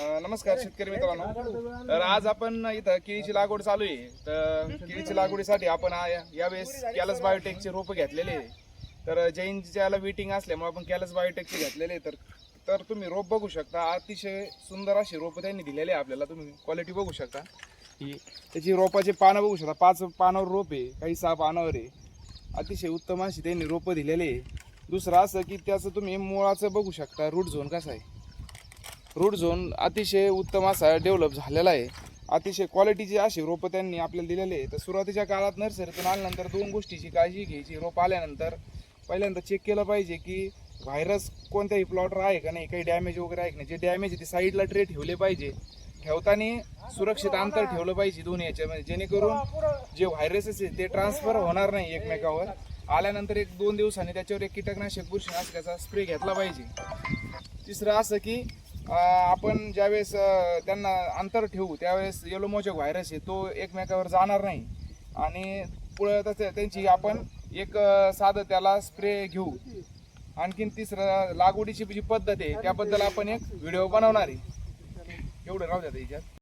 नमस्कार शेतकरी मित्रांनो. तर आज आपण इथं केळीची लागवड चालू आहे. तर केळीची लागवडीसाठी आपण आ- यावेळेस कॅलस बायोटेकचे रोपं घेतलेले आहे. तर जैनच्याला मीटिंग असल्यामुळे आपण कॅलस बायोटेकचे घेतलेले आहे. तर तर तुम्ही रोप बघू शकता. अतिशय सुंदर असे रोपं त्यांनी दिलेले आहे आपल्याला. तुम्ही क्वालिटी बघू शकता. ही त्याची रोपाचे पानं बघू शकता. पाच पानावर रोप आहे. काही सहा पानावर आहे. अतिशय उत्तम अशी त्यांनी रोपं दिलेले आहे. दुसरं असं की त्याचं तुम्ही मुळाचं बघू शकता. रूट झोन कसा आहे. रूट झोन अतिशय उत्तम असा डेव्हलप झालेला आहे. अतिशय क्वालिटीची अशी रोपं त्यांनी आपल्याला दिलेली आहे. तर सुरुवातीच्या काळात नर्सरीतून आल्यानंतर दोन गोष्टीची काळजी घ्यायची. रोप आल्यानंतर पहिल्यांदा चेक केलं पाहिजे की व्हायरस कोणत्याही प्लॉटवर आहे का नाही काही डॅमेज वगैरे आहे का नाही. जे डॅमेज आहे ते साईडला ट्रे ठेवले पाहिजे. ठेवताना सुरक्षित अंतर ठेवलं पाहिजे दोन्ही याच्यामध्ये. जेणेकरून जे व्हायरसेस आहे ते ट्रान्सफर होणार नाही एकमेकावर. आल्यानंतर एक दोन दिवसांनी त्याच्यावर एक कीटकनाशक बुरशीनाशकाचा स्प्रे घेतला पाहिजे. तिसरं असं की आपण ज्यावेळेस त्यांना अंतर ठेवू त्यावेळेस येलो मोजक व्हायरस आहे तो एकमेकावर जाणार नाही. आणि पुढं तसं त्यांची आपण एक साधं त्याला स्प्रे घेऊ. आणखीन तिसरं लागवडीची जी पद्धत आहे त्याबद्दल आपण एक व्हिडिओ बनवणार आहे. एवढं राहू द्या त्याच्यात